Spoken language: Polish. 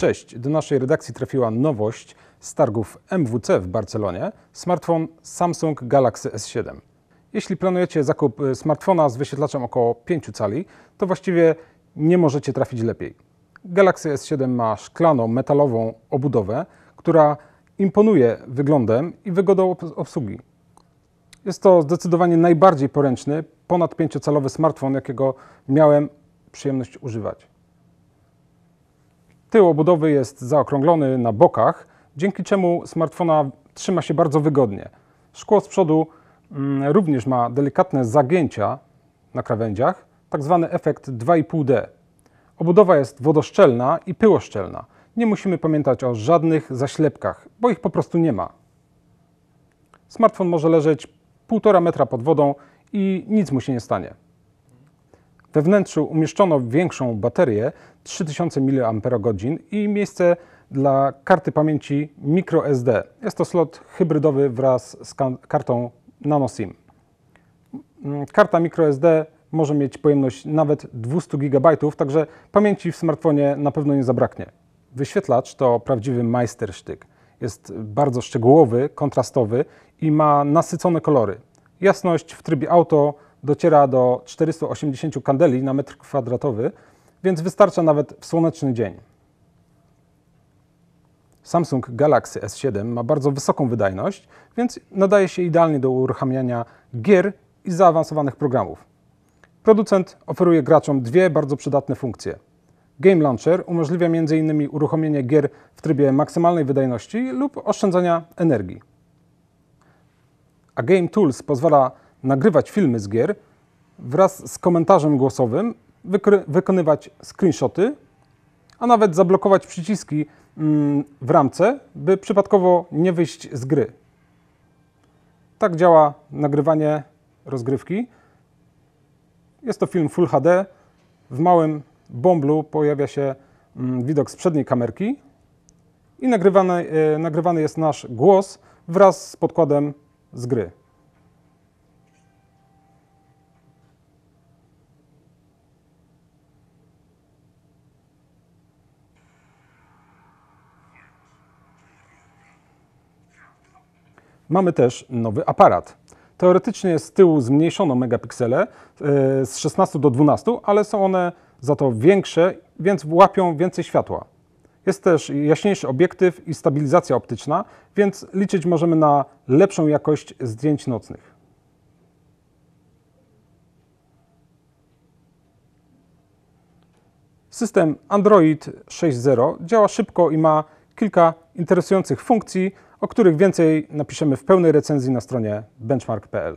Cześć, do naszej redakcji trafiła nowość z targów MWC w Barcelonie, smartfon Samsung Galaxy S7. Jeśli planujecie zakup y, smartfona z wyświetlaczem około 5 cali, to właściwie nie możecie trafić lepiej. Galaxy S7 ma szklaną, metalową obudowę, która imponuje wyglądem i wygodą obs- obsługi. Jest to zdecydowanie najbardziej poręczny, ponad 5-calowy smartfon, jakiego miałem przyjemność używać. Tył obudowy jest zaokrąglony na bokach, dzięki czemu smartfona trzyma się bardzo wygodnie. Szkło z przodu mm, również ma delikatne zagięcia na krawędziach, tak zwany efekt 2,5D. Obudowa jest wodoszczelna i pyłoszczelna. Nie musimy pamiętać o żadnych zaślepkach, bo ich po prostu nie ma. Smartfon może leżeć 1,5 metra pod wodą i nic mu się nie stanie. We wnętrzu umieszczono większą baterię 3000 mAh i miejsce dla karty pamięci microSD. Jest to slot hybrydowy wraz z ka- kartą NanoSIM. Mm, Karta microSD może mieć pojemność nawet 200 GB, także pamięci w smartfonie na pewno nie zabraknie. Wyświetlacz to prawdziwy majstersztyk. Jest bardzo szczegółowy, kontrastowy i ma nasycone kolory. Jasność w trybie auto dociera do 480 kandeli na metr kwadratowy, więc wystarcza nawet w słoneczny dzień. Samsung Galaxy S7 ma bardzo wysoką wydajność, więc nadaje się idealnie do uruchamiania gier i zaawansowanych programów. Producent oferuje graczom dwie bardzo przydatne funkcje. Game Launcher umożliwia m.in. uruchomienie gier w trybie maksymalnej wydajności lub oszczędzania energii. A Game Tools pozwala nagrywać filmy z gier wraz z komentarzem głosowym, wykonywać screenshoty, a nawet zablokować przyciski mm, w ramce, by przypadkowo nie wyjść z gry. Tak działa nagrywanie rozgrywki. Jest to film Full HD. W małym bąblu pojawia się mm, widok z przedniej kamerki i nagrywany, e, nagrywany jest nasz głos wraz z podkładem z gry. Mamy też nowy aparat. Teoretycznie z tyłu zmniejszono megapiksele e, z 16 do 12, ale są one za to większe, więc łapią więcej światła. Jest też jaśniejszy obiektyw i stabilizacja optyczna, więc liczyć możemy na lepszą jakość zdjęć nocnych. System Android 6.0 działa szybko i ma kilka interesujących funkcji, o których więcej napiszemy w pełnej recenzji na stronie benchmark.pl.